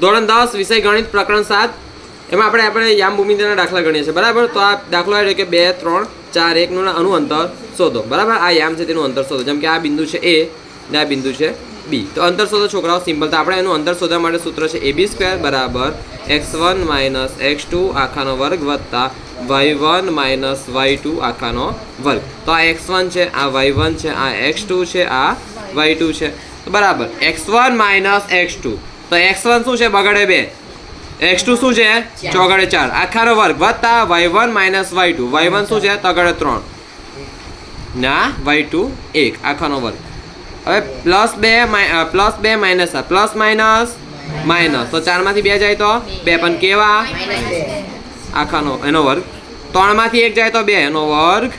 ધોરણ દસ વિષય ગણિત પ્રકરણ સાત. એમાં આપણે આપણે યામ ભૂમિતિના દાખલા ગણીએ છીએ. બરાબર? તો આ દાખલો આવ્યો કે બે, ત્રણ, ચાર એકનું અનુ અંતર શોધો. બરાબર? આ યામ છે તેનું અંતર શોધો. જેમ કે આ બિંદુ છે એ ને આ બિંદુ છે બી. તો અંતર શોધો છોકરાઓ. સિમ્પલ. તો આપણે એનું અંતર શોધવા માટે સૂત્ર છે એ બી સ્ક્વેર. બરાબર? X one minus x two આખાનો વર્ગ વત્તા y one minus y two આખાનો વર્ગ. તો આ એક્સ વન છે, આ વાય વન છે, આ એક્સ ટુ છે, આ વાય ટુ છે. બરાબર? X one minus x two. તો એક્સ વન શું છે? બગડે બે. એક્સ ટુ શું છે? ચોગડે ચાર. આખાનો વર્ગ વત્તા y one minus y two y one શું છે? તગડે ત્રણ. ના વાય ટુ એક. આખાનો વર્ગ. હવે પ્લસ બે પ્લસ બે માઇનસ પ્લસ માઇનસ માઇનસ તો ચારમાંથી બે જાય તો બે. પણ કેવા? આખાનો એનો વર્ગ. ત્રણમાંથી એક જાય તો બે. એનો વર્ગ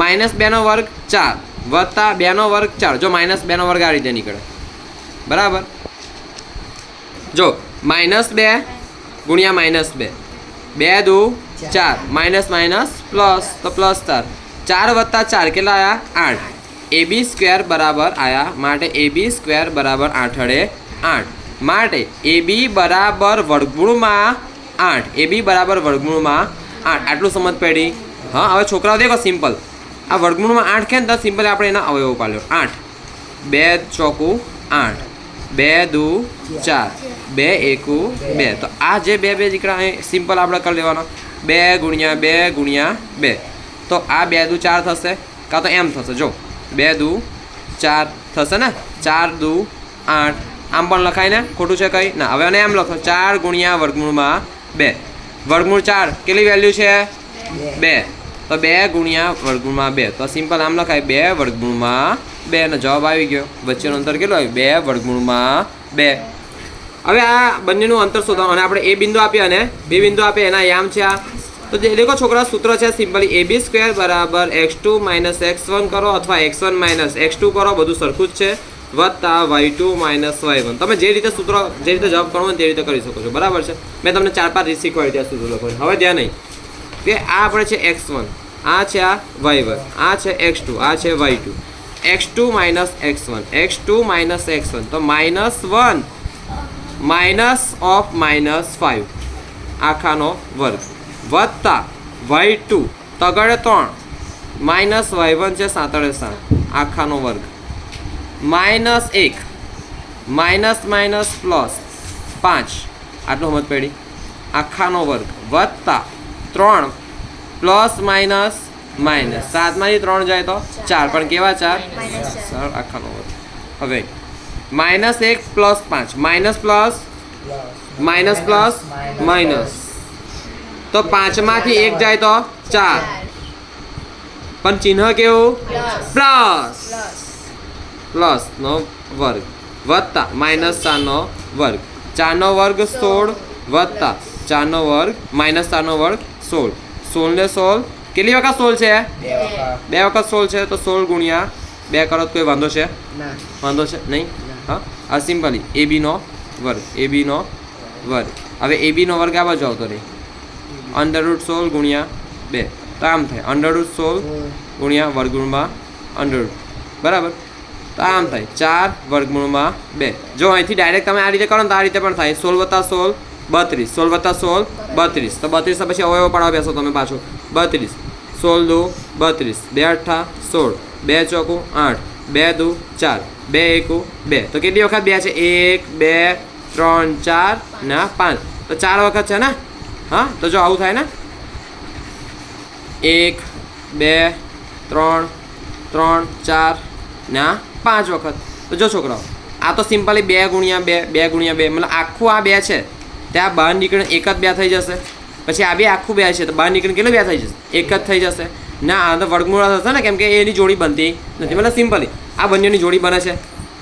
માઇનસ બેનો વર્ગ ચાર. વત્તા બેનો વર્ગ ચાર. જો માઇનસ બેનો વર્ગ આ રીતે નીકળે. બરાબર? જો, માઇનસ બે ગુણ્યા માઇનસ બે. બે દુ ચાર. Minus minus plus. તો પ્લસ ચાર. ચાર વત્તા ચાર કેટલા આવ્યા આઠ. એ બી સ્ક્વેર બરાબર આવ્યા માટે એ બી સ્ક્વેર બરાબર આઠડે આઠ. માટે એ બી બરાબર વર્ગમૂળમાં આઠ. એ બી બરાબર વર્ગમૂળમાં આઠ. આટલું સમજ પડી? હા, હવે છોકરાઓ દેખો સિમ્પલ. આ વર્ગમૂળમાં આઠ કે ને તો સિમ્પલ આપણે એના અવયવો પાડ્યો આઠ. બે ચોકું આઠ. બે દુ ચાર. બે એકુ બે. તો આ જે બે બે દીકરા અહીં સિમ્પલ આપણે કરી લેવાનો. બે ગુણ્યા બે ગુણ્યા બે. તો આ બે દુ ચાર થશે. કાં તો એમ થશે. જો. બે દુ ચાર થશે ને? ચાર દુ આઠ. આમ પણ લખાય ને? ખોટું છે કંઈ? ના હવે અને એમ લખો. ચાર ગુણ્યા વર્ગમૂળમાં બે. વર્ગમૂળ ચાર કેટલી વેલ્યુ છે? બે. તો બે ગુણ્યા વર્ગમૂળમાં બે. તો સિમ્પલ આમ લખાય. બે વર્ગમૂળમાં બે એનો જવાબ આવી ગયો. વચ્ચેનું અંતર કેટલું આવ્યું? બે, વર્ગમૂળમાં બે. હવે આ બંનેનું અંતર શોધવાનું અને આપણે એ બિંદુ આપીએ અને બે બિંદુ આપીએ એના યામ છે આ. તો જે દેખો છોકરા, સૂત્ર છે સિમ્પલી એ બી સ્ક્વેર બરાબર x two minus x one કરો અથવા x one minus x two કરો, બધું સરખું જ છે. વત્તા y two minus y one. તમે જે રીતે સૂત્ર, જે રીતે જવાબ કરો તે રીતે કરી શકો છો. બરાબર છે? મેં તમને ચાર પાંચ રીત શીખવાડી ત્યાં સૂત્ર લખો હવે ધ્યાન નહીં કે આ આપણે છે એક્સ વન. આ છે આ વાય વન. આ છે એક્સ ટુ. આ છે y two. X two minus x one x two minus x one તો minus one minus of minus five આખાનો વર્ગ. વત્તા વાય ટુ તગડે ત્રણ. માઇનસ વાય વન છે સાતડે સાત. આખાનો વર્ગ. માઇનસ એક. માઇનસ માઇનસ પ્લસ પાંચ. આટલું સમજ પડી? આખાનો વર્ગ. વત્તા ત્રણ. પ્લસ માઇનસ માઇનસ સાતમાંથી ત્રણ જાય તો ચાર. પણ કેવા ચાર? સર આખાનો હવે માઇનસ એક પ્લસ પાંચ. Minus plus minus plus minus. તો પાંચમાંથી એક જાય તો ચાર. પણ ચિહ્ન કેવું? પ્લસ. પ્લસનો વર્ગ. વત્તા. માઇનસ ચારનો વર્ગ. ચારનો વર્ગ સોળ. વત્તા. ચારનો વર્ગ. માઇનસ ચારનો વર્ગ સોળ. સોળને સોળ. કેટલી વખત સોળ છે? બે વખત. સોળ છે તો સોળ ગુણ્યા બે કરો કોઈ વાંધો છે? વાંધો છે? નહીં? હા? આ સિમ્પલી. એ બીનો વર્ગ. એ બીનો વર્ગ. હવે એ બીનો વર્ગ આ બાજુ આવતો રહે. અંડર રૂટ સોળ ગુણ્યા બે. તો આમ થાય. અંડર રૂટ સોળ ગુણ્યા વર્ગમૂળમાં અંડર રૂટ બરાબર? તો આમ થાય. ચાર વર્ગમૂળમાં બે. જો અહીંથી ડાયરેક્ટ તમે આ રીતે કરો ને તો આ રીતે પણ થાય. સોળ વત્તા સોળ બત્રીસ. સોળ વત્તા સોળ બત્રીસ. તો બત્રીસ પછી અવયવ પણ બેસો તમે પાછું. બત્રીસ. સોળ દો, બત્રીસ. બે અઠ્ઠા સોળ. બે ચોકું, આઠ. બે દુ, ચાર. બે એકુ, બે. તો કેટલી વખત બે છે? એક, બે, ત્રણ, ચાર, ના, પાંચ. તો ચાર વખત છે ને? હા? તો જો આવું થાય ને? એક, બે, ત્રણ ત્રણ, ચાર, ના, પાંચ વખત. તો જો છોકરાઓ, આ તો સિમ્પલી બે ગુણ્યા બે બે ગુણ્યા બે. મતલબ આખું આ બે છે. ત્યાં બહાર નીકળીને એક જ બે થઈ જશે. પછી આ બે આખું બે છે, તો બહાર નીકળીને કેટલું બે થઈ જશે? એક જ થઈ જશે. ના, આ તો વર્ગમૂળ થશે ને, કેમ કે એની જોડી બનતી નથી. મતલબ સિમ્પલી, આ બંનેની જોડી બને છે.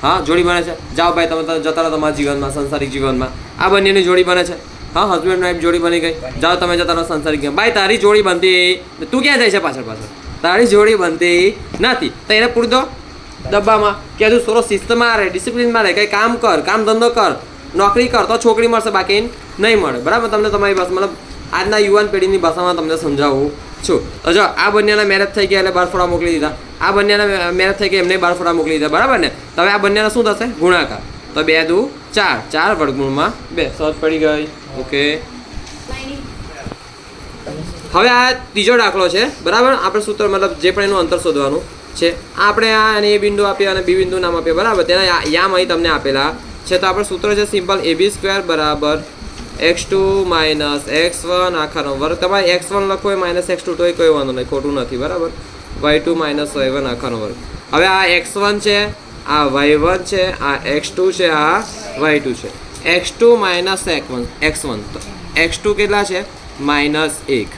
હા, જોડી બને છે. જાઓ ભાઈ, તમે જતા રહો તમારા જીવનમાં, સંસારિક જીવનમાં. આ બંનેની જોડી બને છે. હા હસબન્ડ વાઈફ જોડી બની ગઈ. જાઓ તમે જતા રહો સંસારિક જીવન ભાઈ, તારી જોડી બનતી, તું ક્યાં જાય છે પાછળ પાછળ? તારી જોડી બનતી નથી. તો એને પૂરી દો ડબ્બામાં કે તું થોડો શિસ્તમાં રહે ડિસિપ્લિનમાં રહે, કંઈ કામ કર, કામ ધંધો કર. નોકરી કર તો છોકરી મળશે, બાકી નહીં મળે. બરાબર? તમને તમારી પાસે મતલબ આજના યુવાન પેઢીની ભાષામાં તમને સમજાવું છું. તો જો, આ બંનેના મેરેજ થઈ ગયા એટલે બારફોડા મોકલી દીધા. આ બંનેના મેરેજ થઈ ગયા, એમને બારફોડા મોકલી દીધા. બરાબર ને? તો હવે આ બંનેના શું થશે? ગુણાકાર. તો બે, દુ, ચાર. ચાર વર્ગમૂળમાં બે. સહજ પડી ગઈ. ઓકે હવે આ ત્રીજો દાખલો છે. બરાબર? આપણે સૂત્ર, મતલબ જે પણ એનું અંતર શોધવાનું છે. આપણે આ અને એ બિંદુ આપીએ અને બી બિંદુ નામ આપીએ બરાબર? તેના યામ અહીં તમને આપેલા છે તો આપણે સૂત્ર છે સિમ્પલ એ બી સ્ક્વેર બરાબર x two minus x one આખાનો વર્ગ તમારે એક્સ વન લખો હોય, માઇનસ એક્સ ટુ તોય કોઈ વાંધો નહીં, ખોટું નથી, બરાબર? Y two minus y one આખાનો વર્ગ હવે આ એક્સ વન છે, આ વાય વન છે, આ એક્સ ટુ છે, આ વાય ટુ છે. X two minus x one x one. તો એક્સ ટુ કેટલા છે? માઇનસ એક.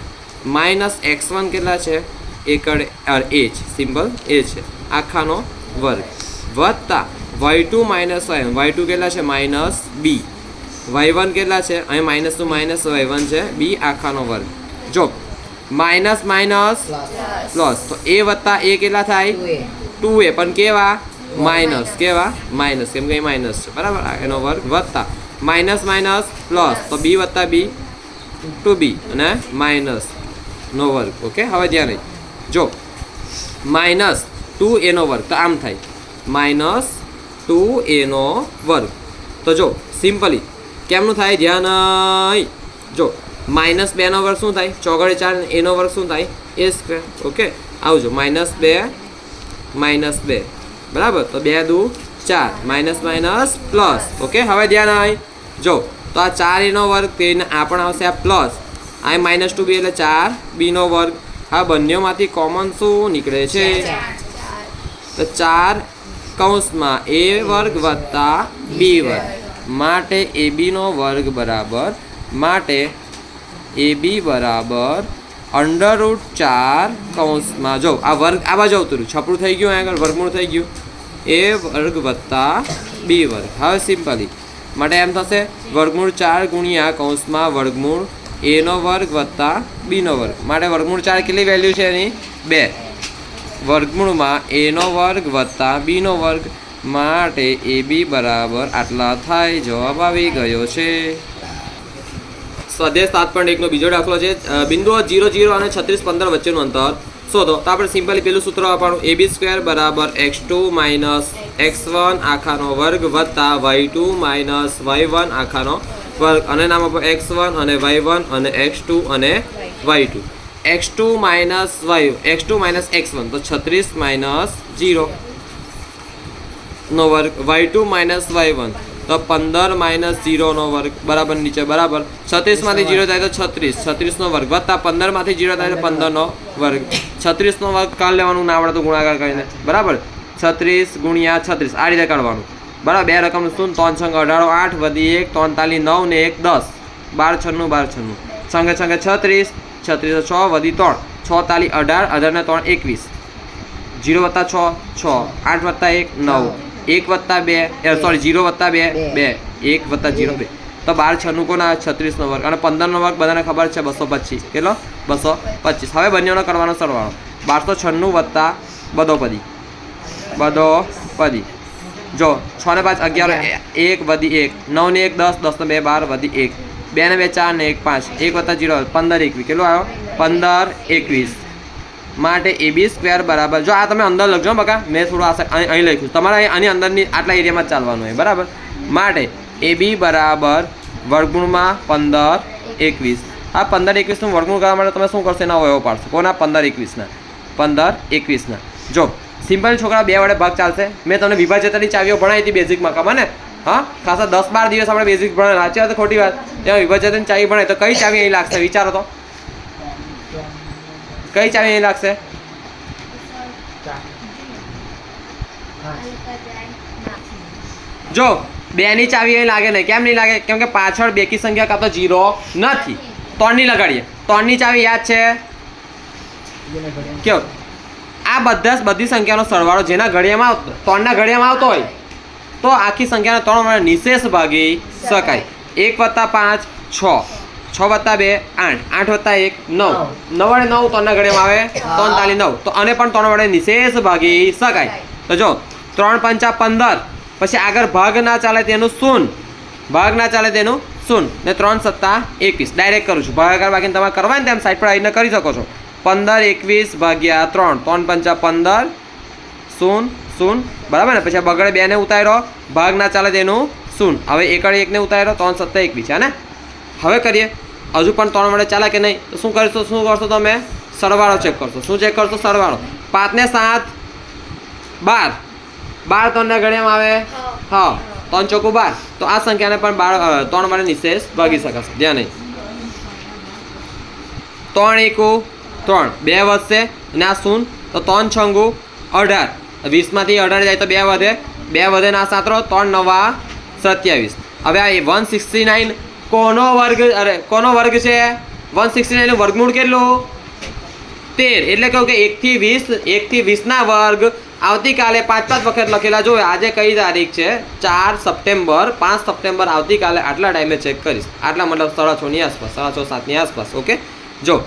માઇનસ એક્સ વન કેટલા છે? એકડ એ જ. સિમ્બલ એ છે. આખાનો વર્ગ. વત્તા y two minus y y two કેટલા છે? Minus b. વાય વન કેટલા છે? અહીં minus two minus y one છે. બી આખાનો વર્ગ. જો માઇનસ માઇનસ પ્લસ. તો એ વત્તા એ કેટલા થાય? Two a. પણ કેવા? માઇનસ. કેવા? માઇનસ. કેમ કે માઇનસ છે. બરાબર? એનો વર્ગ વત્તા. Minus minus plus. તો બી વત્તા બી ટુ બી. અને માઇનસ નો વર્ગ. ઓકે? હવે ધ્યાન જો માઇનસ ટુ એનો વર્ગ. તો આમ થાય. માઇનસ ટુ એનો વર્ગ તો જો સિમ્પલી કેમનું થાય ધ્યાન. જો માઇનસ બેનો વર્ગ શું થાય ચોગડે ચાર એનો વર્ગ શું થાય એ સ્ક્વેર ઓકે આવજો માઇનસ બે માઇનસ બે બરાબર તો બે દુ ચાર માઇનસ માઇનસ પ્લસ ઓકે હવે ધ્યાન આવે જો તો આ ચાર એનો વર્ગ તેને આ પણ આવશે આ પ્લસ. આ માઇનસ ટુ બી એટલે ચાર બીનો વર્ગ. આ બંનેમાંથી કોમન શું નીકળે છે? તો ચાર કૌંસમાં એ વર્ગ વત્તા બી વર્ગ. માટે એ બીનો વર્ગ બરાબર માટે એ બી બરાબર અંડરરૂટ ચાર કૌંસમાં. જો, આ વર્ગ, આ બાજુ આવતું છપડું થઈ ગયું આગળ, વર્ગમૂળ થઈ ગયું. એ વર્ગ વત્તા બી વર્ગ. હવે સિમ્પલી માટે એમ થશે, વર્ગમૂળ ચાર ગુણ્યા કૌંસમાં વર્ગમૂળ એનો વર્ગ વત્તા બીનો વર્ગ. માટે વર્ગમૂળ ચાર કેટલી વેલ્યુ છે એની? બે. વર્ગમૂળમાં એનો વર્ગ વત્તા બીનો વર્ગ માટે એ બી બરાબર આટલા થાય જવાબ આવી ગયો છે. સ્વાધ્યાય સાત પોઈન્ટ એકનો બીજો દાખલો છે. બિંદુઓ જીરો જીરો અને છત્રીસ, પંદર વચ્ચેનું અંતર શોધો. તો આપણે સિમ્પલી પેલું સૂત્ર આપણું એ બી સ્ક્વેર બરાબર x two minus x one આખાનો વર્ગ વત્તા y two minus y one આખાનો વર્ગ. અને નામ આપો એક્સ વન અને વાય વન અને એક્સ ટુ અને y two x two minus y x two minus x one તો છત્રીસ માઇનસ જીરો નો વર્ગ y two minus y one તો પંદર માઇનસ ઝીરોનો વર્ગ, બરાબર નીચે, બરાબર? છત્રીસમાંથી જીરો થાય તો છત્રીસ છત્રીસનો વર્ગ, વત્તા પંદરમાંથી જીરો થાય તો પંદરનો વર્ગ. છત્રીસનો વર્ગ કાઢ લેવાનું, ના આવડે તો ગુણાકાર કરીને, બરાબર? છત્રીસ ગુણ્યા છત્રીસ, આ રીતે કાઢવાનું. બરાબર? બે રકમનું શું? ત્રણ છંગ અઢારો, આઠ વધી એક ત્રણતાલીસ નવ ને એક દસ. બાર છન્નું બાર છન્નું. સંગે છંગે છત્રીસ છત્રીસ છ વધી ત્રણ. છ તાલી અઢાર અઢારને ત્રણ એકવીસ. જીરો વત્તા છ છ. આઠ વત્તા એક નવ. એક વત્તા બે સોરી જીરો વત્તા બે બે. એક વત્તા જીરો બે. તો બાર છનું કોના છત્રીસનો વર્ગ. અને પંદરનો વર્ગ બધાને ખબર છે? બસો પચીસ. કેટલો? બસો પચીસ. હવે બંનેનો કરવાનો સરવાળો. બારસો છન્નું વત્તા બધોપદી બધોપદી જો છ ને પાંચ અગિયાર એક વધી એક. નવ ને એક દસ. દસ ને બે બાર વધી એક. બે ને બે, ચાર ને એક, પાંચ. એક વત્તા જીરો, પંદર એકવીસ. કેટલો આવ્યો? પંદર એકવીસ. માટે એ બી સ્ક્વેર બરાબર. જો આ તમે અંદર લખજો બકા. મેં થોડું આ અહીં લખ્યું. તમારે આની અંદરની આટલા એરિયામાં ચાલવાનું હોય. બરાબર? માટે એ બી બરાબર વર્ગુણમાં પંદર એકવીસ. આ પંદર એકવીસનું વર્ગુણ કરવા માટે તમે શું કરશો? એના વયો પાડશો. કોના? પંદર એકવીસના. પંદર એકવીસના. જો, સિમ્પલ છોકરા બે વડે ભાગ ચાલશે. મેં તમને વિભાજ્યતાની ચાવીઓ ભણાવી હતી બેઝિકમાં, ખબર હા? ખાસા દસ બાર દિવસ આપણે બેઝિક ભણે સાચી વાત ખોટી વાત? ત્યાં વિભાજન ચાવી ભણે તો કઈ ચાવી અહીં લાગશે? વિચારો તો. કઈ ચાવી અહીં લાગશે? જો, બેની ચાવી અહીં લાગે નહીં. કેમ નહીં લાગે? કેમ કે પાછળ બેકી સંખ્યા કાં તો જીરો નથી. ત્રણની લગાડીએ. ત્રણની ચાવી યાદ છે? કેવું? આ બધા બધી સંખ્યાનો સરવાળો જેના ઘડિયામાં આવતો ત્રણના ઘડિયામાં આવતો હોય. તો આખી સંખ્યાના ત્રણ વડે નિશેષ ભાગી શકાય. એક વત્તા પાંચ છ. છ વત્તા બે આઠ. આઠ વત્તા એક નવ. નવ. વડે નવ ત્રણના ઘડિયામાં આવે ત્રણ તાલી નવ. તો આને પણ ત્રણ વડે નિશેષ ભાગી શકાય. તો જો ત્રણ પંચા પંદર. પછી આગળ ભાગ ના ચાલે તેનું શૂન. ભાગ ના ચાલે તેનું શૂન. ને ત્રણ સત્તા એકવીસ. ડાયરેક્ટ કરું છું. ભાગાકાર બાકીને તમારે કરવા ને તેમ સાઈડ પર આવીને કરી શકો છો. પંદર એકવીસ ભાગ્યા ત્રણ. ત્રણ પંચા પંદર શૂન શૂન બરાબર ને? પછી આ બગડે બેને ઉતાર્યો. ભાગ ના ચાલે તેનું શૂન હવે એકડ એકને ઉતાર્યો ત્રણ સત્તા એક છે ને? હવે કરીએ. હજુ પણ ત્રણ વડે ચાલે કે નહીં? તો શું કરશો? શું કરશો તમે? સરવાળો ચેક કરશો. શું ચેક કરશો? સરવાળો. પાંચને સાત. બાર. બાર ત્રણને ગણ્યામાં આવે? હા. ત્રણ ચોખ્ખું બાર. તો આ સંખ્યાને પણ બાર ત્રણ વડે નિશેષ ભાગી શકાશે. ધ્યાન નહીં. ત્રણ એકુ ત્રણ. બે વધશે અને આ શૂન તો ત્રણ છંગુ અઢાર. વીસમાંથી અઢાર જાય તો બે વધે. બે વધે ના સાતરો, ત્રણ નવા, સત્યાવીસ. હવે આ વન સિક્સટી નાઇન કોનો વર્ગ, અરે, કોનો વર્ગ છે? વન સિક્સટી નાઇનનું વર્ગમૂળ કેટલું? તેર. એટલે કહું કે એકથી વીસ, એકથી વીસના વર્ગ. આવતીકાલે પાંચ પાંચ વખત લખેલા જોવે. આજે કઈ તારીખ છે? ચાર સપ્ટેમ્બર. પાંચ સપ્ટેમ્બર આવતીકાલે આટલા ટાઈમે ચેક કરીશ. આટલા મતલબ સાડા છની આસપાસ, સાડા છ સાતની આસપાસ, ઓકે? જો,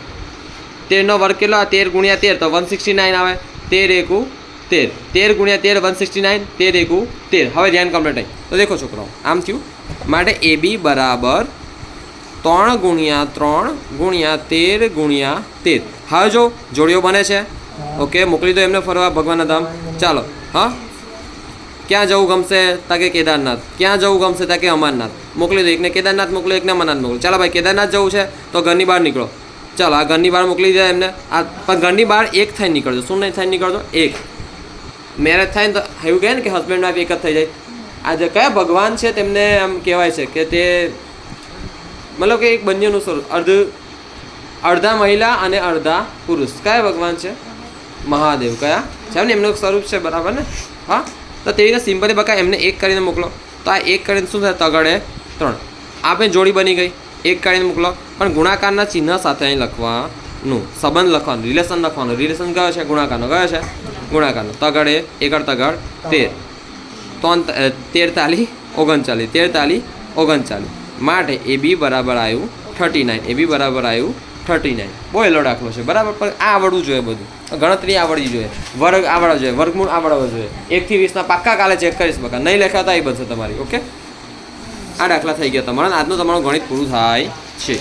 તેરનો વર્ગ કેટલો? તેર ગુણ્યા તેર, તો વન સિક્સટી નાઇન આવે. તેર એકુ તેર. તેર ગુણ્યા તેર વન સિક્સટી નાઇન તેર એકુ તેર. હવે ધ્યાન કમ્પ્લીટ થાય. તો દેખો છોકરાઓ આમ થયું. માટે એ બી બરાબર ત્રણ ગુણ્યા ત્રણ ગુણ્યા તેર ગુણ્યા તેર. હવે જો જોડીઓ બને છે. ઓકે, મોકલી દો એમને ફરવા ભગવાનના ધામ. ચાલો, હા? ક્યાં જવું ગમશે? તાકે કેદારનાથ. ક્યાં જવું ગમશે? તાકે અમરનાથ. મોકલી દો, એકને કેદારનાથ મોકલો, એકને અમરનાથ મોકલો. ચાલો ભાઈ, કેદારનાથ જવું છે, તો ઘરની બહાર નીકળો. ચાલો, આ ઘરની બહાર મોકલી દે એમને. આ પણ ઘરની બહાર એક થઈને નીકળજો. શું નહીં, થઈને નીકળજો? એક. મેરેજ થાય ને તો એવું કહે ને કે હસબન્ડ વાઈફ એક જ થઈ જાય. આ જે કયા ભગવાન છે તેમને આમ કહેવાય છે કે તે મતલબ કે એક બંનેનું સ્વરૂપ, અર્ધ, અડધા મહિલા અને અડધા પુરુષ. કયા ભગવાન છે? મહાદેવ. કયા? છે ને એમનું સ્વરૂપ છે, બરાબર ને? હા? તો તેવી રીતે સિમ્પલી બકા એમને એક કરીને મોકલો. તો આ એક કરીને શું થાય? તગડે ત્રણ. આપણે જોડી બની ગઈ. એક કરીને મોકલો. પણ ગુણાકારના ચિહ્ન સાથે અહીં લખવાનું. સંબંધ લખવાનું રિલેશન લખવાનું. રિલેશન કયો છે? ગુણાકારનો. કયો છે? ગુણાકારનો એ એકડ તગડ તેર. ત્રણ ત- અ, તેર તાલી ઓગણચાલીસ. તેરતાલી ઓગણચાલીસ. માટે એ બી બરાબર આવ્યું થર્ટી નાઇન. એ બી બરાબર આવ્યું થર્ટી નાઇન. બોયલો દાખલો છે. બરાબર? પણ આ આવડવું જોઈએ બધું. ગણતરી આવડવી જોઈએ. વર્ગ આવડવા જોઈએ. વર્ગમૂળ આવડવા જોઈએ. એકથી વીસના પાક્કા કાલે ચેક કરીશ બકા. નહીં લખાતા એ બધું તમારી ઓકે? આ દાખલા થઈ ગયા તમારા આજનું તમારું ગણિત પૂરું થાય છે.